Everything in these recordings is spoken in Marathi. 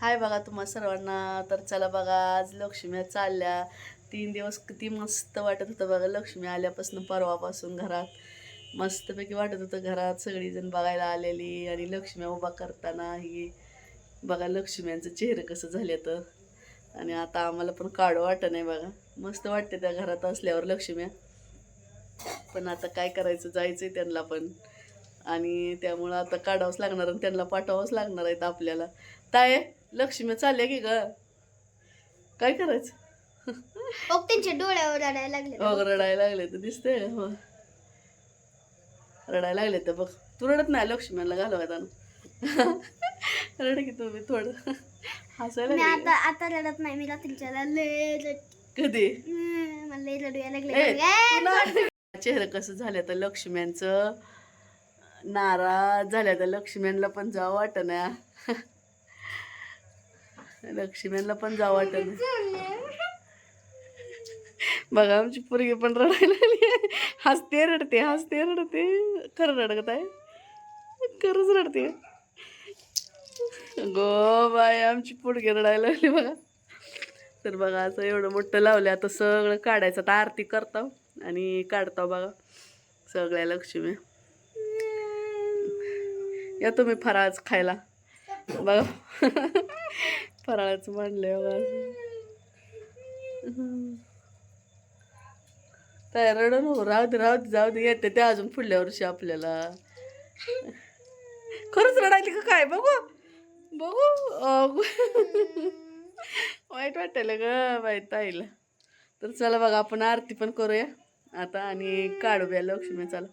हाय बघा तुम्हा सर्वांना तर चला बघा आज लक्ष्मी चालल्या. तीन दिवस किती मस्त वाटत होतं बघा लक्ष्मी आल्यापासून परवापासून घरात. मस्तपैकी वाटत होतं घरात सगळीजण बघायला आलेली आणि लक्ष्मी उभा करताना ही बघा लक्ष्म्यांचं चेहरं कसं झाले तर आणि आता आम्हाला पण काढू वाटत नाही बघा. मस्त वाटते त्या घरात असल्यावर लक्ष्म्या पण आता काय करायचं? जायचंय त्यांना पण. आणि त्यामुळं आता काढावंच लागणार आणि त्यांना पाठवावंच लागणार आहेत आपल्याला. ताय लक्ष्मी चालल्या की ग? काय करायचं? त्यांच्या डोळ्यावर रडायला लागले. हो रडायला लागले तर दिसते हो. रडायला लागले तर बघ. तू रडत नाही लक्ष्मीला घालवताना रड की तुम्ही थोडं. हसायला मी लागले. आता आता रडत नाही मी रात्रीच्या लय रड कधी? हम्म, मला लय रडू यायला ए, लागले तुला चेहरं कसं झालं तर लक्ष्म्यांचं? नाराज झाल्या तर लक्ष्म्यांना पण जावं वाटत ना लक्ष्म्यांना पण जावं वाटत नाही बघा आमची पोरगी पण रडायला लागली हसते रडते हसते रडते. खरं रडत आहे. खरंच रडते. गो बाय आमची पोरगी रडायला लागली बघा. तर बघा असं एवढं मोठं लावलं आता सगळं काढायचं. आता आरती करतो आणि काढतो बघा. सगळ्या लक्ष्मी. या तुम्ही फराळच खायला. बघा. फराळच मांडलंय बघा. काय रड हो राहू दे राहू दे जाऊ दे. येते ते अजून पुढल्या वर्षी आपल्याला. खरंच रडायली का काय? बघू. बघू. वाईट वाटायला ग बाई ताईला. तर चला बघा आपण आरती पण करूया. आता आणि काढूया लक्ष्मी चला.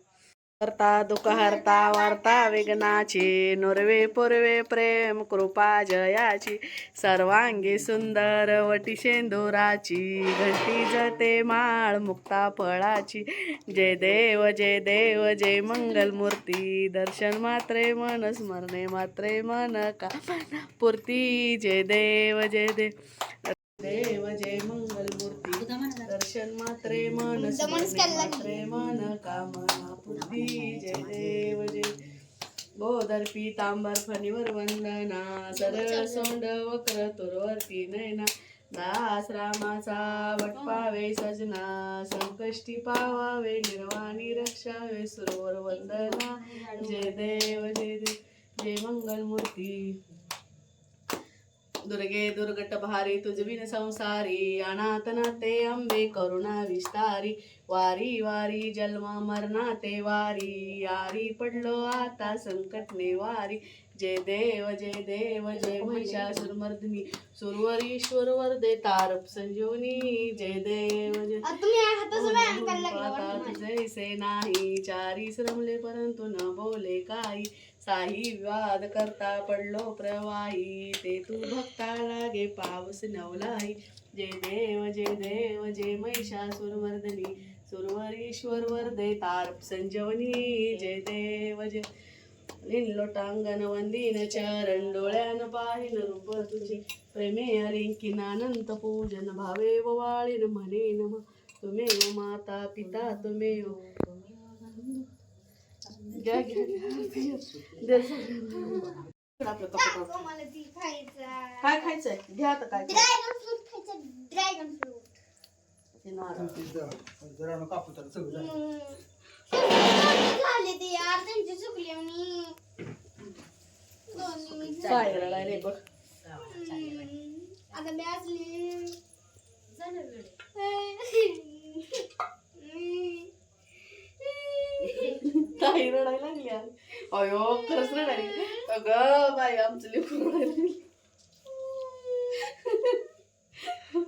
करता दुःख हरता वार्ता विघ्नाची. नुर्वे पूर्वे प्रेम कृपा जयाची. सर्वांगी सुंदर वटी शेंदुराची. घंटी जते माळ मुक्ता फळाची. जय देव जय देव जय मंगलमूर्ती. दर्शन मात्रे मन स्मरणे मात्रे मन का पूर्ती. जय देव जय देव देव जय मंगलमूर्ती. दर्शन मात्रे मन मात्रे मन कामना पूर्ती जय देव जय. गोदर पीतांबर फणीवर वंदना सरळ सोंड वक्र तुरवरती नयना. दास रामाचा वट पावे सजना संकष्टी पावावे निर्वाणी रक्षावे सुरवर वंदना. जय देव जय देव. जय मंगलमूर्ती. दुर्गे दुर्गट भारी तुझविन संसारी अनाथनाते अंबे करुणा विस्तारी वारी वारी जन्म मरणाते वारी यारी पडलो आता संकट वारी जय देव जय देव जय महिषासुरमर्दिनी सुरवरीश्वर वरदे तारप संजीवनी जय देव जय जैसे नाही चारी श्रमले परंतु न बोले काही साही विवाद करता पडलो प्रवाही. ते तू भक्ता लागे पावस नवलाई जय देव जय देव जय महिषासुरवर्धनी सुरवरीश्वर वर्दे तारप संजीवनी. जय देव जय लिनलोटांगण वंदीन चरण डोळ्यान पाहिन रूप तुझे. प्रेमे अलिंकिन अनंत पूजन भावे वाळीन म्हणे नम. तुमेव माता पिता तुमेव घ्या घ्या काय खायचंय? घ्या आता काय ड्रॅगन फ्रूट जरा कापू तर झाले ते यार त्यांची चुकली आणि सायराला रे बघ. मी असली काही रडायला लागली आज. अयो खरंच रडायली अगं बाई आमचं लेकरू रडायला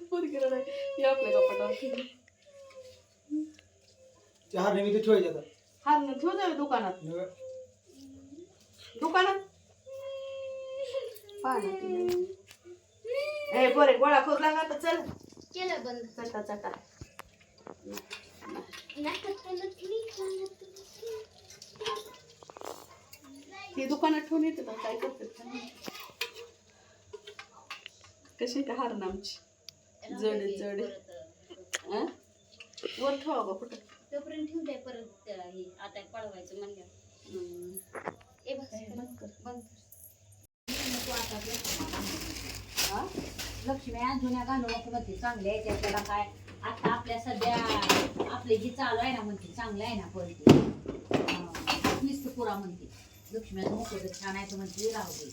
पोरगी रडायली हे आपल्या कपाटावर नेहमी ते ठेवायचे आता. हा न ठेव जावे दुकानात. नव्हे. दुकानात? नाही. ए पोरे गोळा करू लागा आता चल. केलं बंद. चटा चटा. ती दुकानात ठेवून येते का काय करते कशी का हार आमची? जड जड वर ठेवा का कुठं? तोपर्यंत ठेवू दे परत हे आता पळवायचं म्हणलं. ए बंद कर? बंद हा? लक्ष्मी जुन्या नको म्हणते चांगले आहे त्या- त्याला काय? आता आपल्या सध्या आपले जी चालू आहे ना म्हणते चांगलं आहे ना पळते. ठेवा म्हणते लक्ष्मी मोकळं छान आहे म्हणते राहू दे.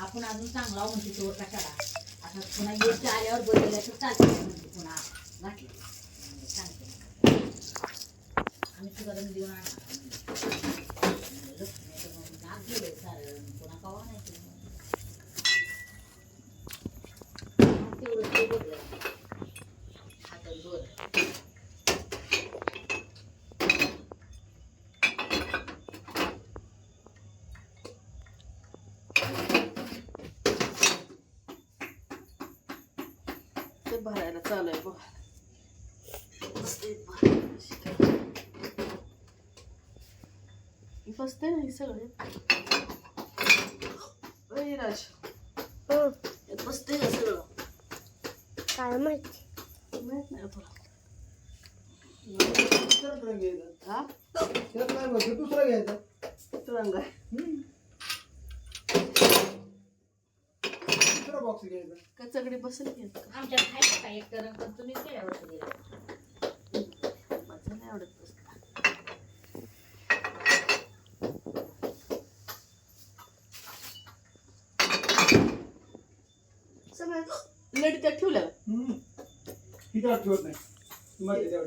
आपण अजून चांगला म्हणते चोरचा करा आता पुन्हा योग्य आल्यावर बदलल्या तर चालते म्हणते पुन्हा घातली. सांगते आम्ही तुला रंग देऊन आणणार लक्ष्मी नाग गेले सारण पुन्हा कवा नाही तेवढं ते Треба І пластина, і сироїд. Виграч. Я пластина сиро. Каймить. Каймить не отура. तर रंग येतात हा तर रंग तू दुसरा घ्यायचा तर रंग आहे बॉक्स घ्यायचा. का चगडी बसेल आमच्या पण तुम्ही नाही आवडत लडी त्यात ठेवल्या हम्म. नाही.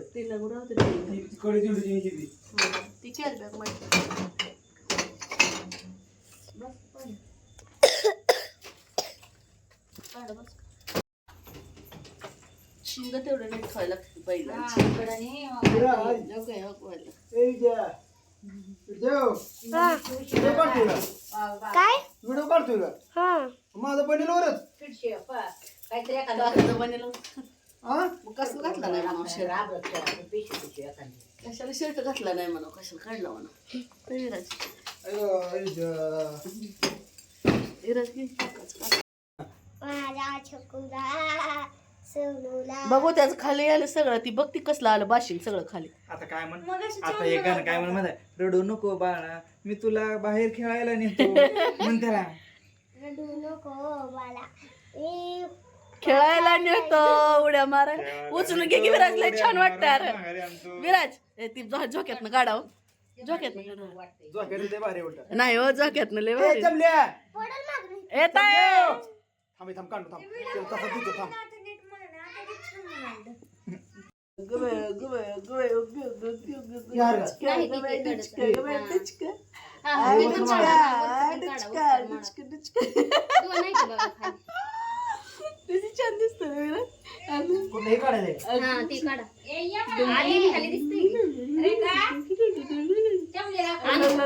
तिथे ती कडे ती कॅरी बॅग माहिती. कांदा बस शिंग तेवढं नीट व्हायला काय? व्हिडिओ काढतो माझं बनेल वरच काहीतरी एखादं बनेल मग कसं घातला नाही म्हणा कशाला शर्ट घातला नाही म्हणा कशाला काढला म्हणा माझा छकुला सोनूला. बघू त्याचं खाली आलं सगळं ती बघ ती कसलं आलं बाशिंग सगळं खाली. आता काय म्हण मगाशी आता एक गाणं काय म्हण रडू नको बाळा मी तुला बाहेर खेळायला नेतो. म्हण त्याला. रडू नको बाला ए खेळायला नेतो उड्या मारायला उचलून घे की विराज लय छान वाटतं अरे. विराज ए, ती झो- झोक्यातनं काढाव झोक्यातनं. काढावं. वाटते. झोक्यात लय भारी उलटा. नाही हो झोक्यातनं लय ए, भारी. जमल्या. पडल मागून. येत आहे थांब थांब काढतो थांब. ते तसं देतो थांब. यार. गं. हा, हा, मी पण काढा, वरचं पण काढा, वरचं पण काढा. तू नाही का बघा खाली? किती छान दिसतं ना विराज आणि- कुठलं हे काढायचं हा ते काढा. आली खाली दिसते.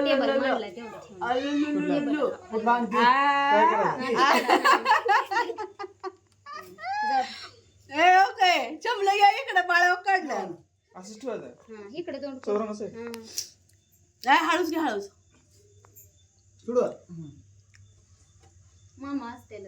टेबल मांडला तेवढं ठेवून. अलुलुलुलु. कुठलं आणखी काय करायचं? ए, ओके. चमलं या इकडे बाळावर काढलं. असंच ठेवायचं. हा, इकडे तोंड कर. चौरंग असं. हा. नाही हळूच घे हळूच. सुडव. मामा असतेल.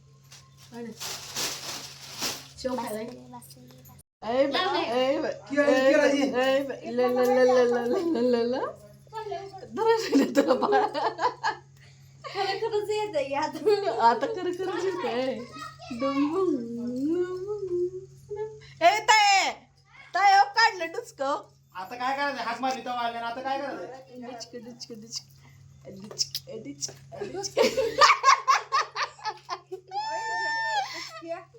शेव खायलाय तुला बाळा खरंच येत आहे आता आता खरं खरंच येत आहे ए ताय ताय अहो, काढलं डुचक आता काय करायचं? हात मारली तेव्हा आले ना आता काय करायचं? डिचक डिचक डिचक डिचक डिचक.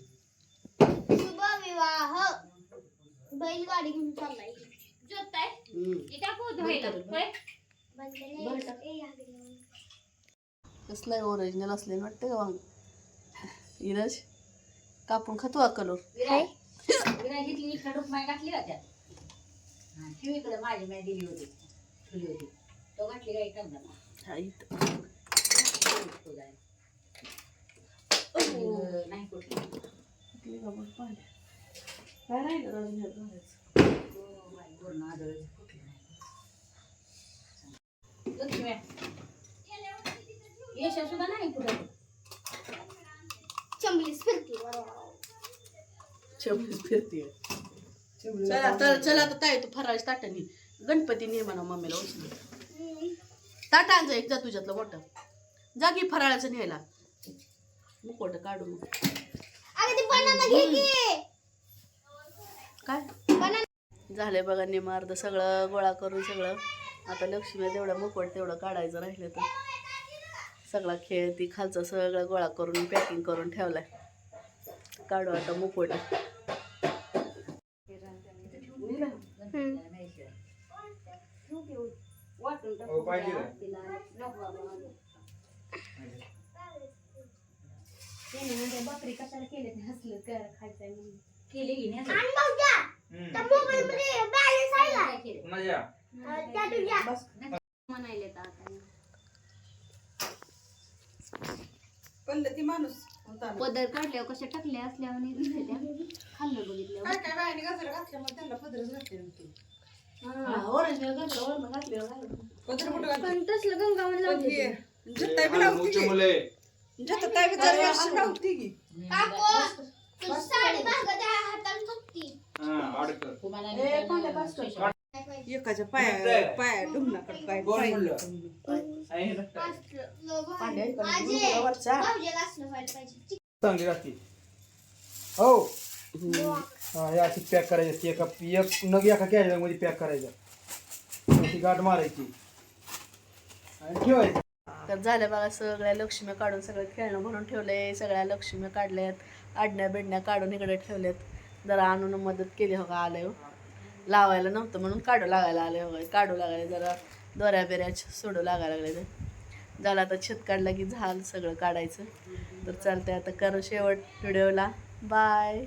शुभ विवाह बैलगाडी घेऊन चाललाय जोडताय हम्म. हे टाकू धुवायला होय? कसलं आहे ओरिजिनल असले वाटतं का वांग इरज कापून खातो हा कलर घेतली इकडे रुक्माई घातली का त्यात हा, ठेव इकडे माझी मी दिली होती ठेवली होती तो घातली काही करणार हा नाही. काय राहिलं नाही. लक्ष्म्या. यशा सुद्धा नाही कुठं चंबलीस फिरती चपलीच फिरते चला तर चला तर ताई तू फराळची ताटानी गणपती म्हणा मम्मीला उचलून ताट आण जा एक जा तुझ्यातलं मोठं जा की फराळाचं न्यायला. मुकोट काढू मग. अगं ते बनाना घे की. काय? बनाना झालंय बघा निम अर्ध सगळं गोळा करून सगळं. आता लक्ष्मी तेवढं मुकवट तेवढं काढायचं राहिलं तर. सगळा खेळ ती खालचं सगळं गोळा करून पॅकिंग करून ठेवलाय. काढू आता मुकवट वाटून टाकू हो, पाहिजे ना. तिला नको बाबा. त्याने म्हणते बकरी कशाला केले ते हसलं कर खायचंय म्हणून केली की नाही हम्म. काय त्या तुझ्या म्हणायले तर आता पडलं ती माणूस पदर काढल्यावर कशा टाकल्या असल्यावर खाल्लं बघितलं काय काय बायाने गजर घातल्यामुळे त्यांना पदरच घातले नव्हते पण तसलं गंगावर लावते की. काकू तुझी साडी भागा त्या हाताने थकती हा, अडकं. तुम्हाला ए, कोणत्या पास्टर? एकाच्या. पाया पाया म्हणलं? आहे माझे. भाऊजीला असलं व्हायला पाहिजे. चांगली राहते. हो. या अशी पॅक करायची असते. एका एक नग एका कॅरी मध्ये पॅक करायचं ती गाठ मारायची. आणि ठेवायची. तर झालं बघा सगळ्या लक्ष्मी काढून सगळं खेळणं भरून ठेवलंय. सगळ्या लक्ष्म्या काढल्यात. आडण्या बिडण्या काढून इकडे ठेवल्यात. जरा आणून मदत केली हो का आलंय हो. लावायला नव्हतं म्हणून काढू लागायला आले हो काढू लागायला जरा दोऱ्या बिऱ्या सोडू लागायला लागले ते झालं आता छत काढलं की झालं सगळं काढायचं. तर चालतंय आता कर शेवट व्हिडिओला. बाय.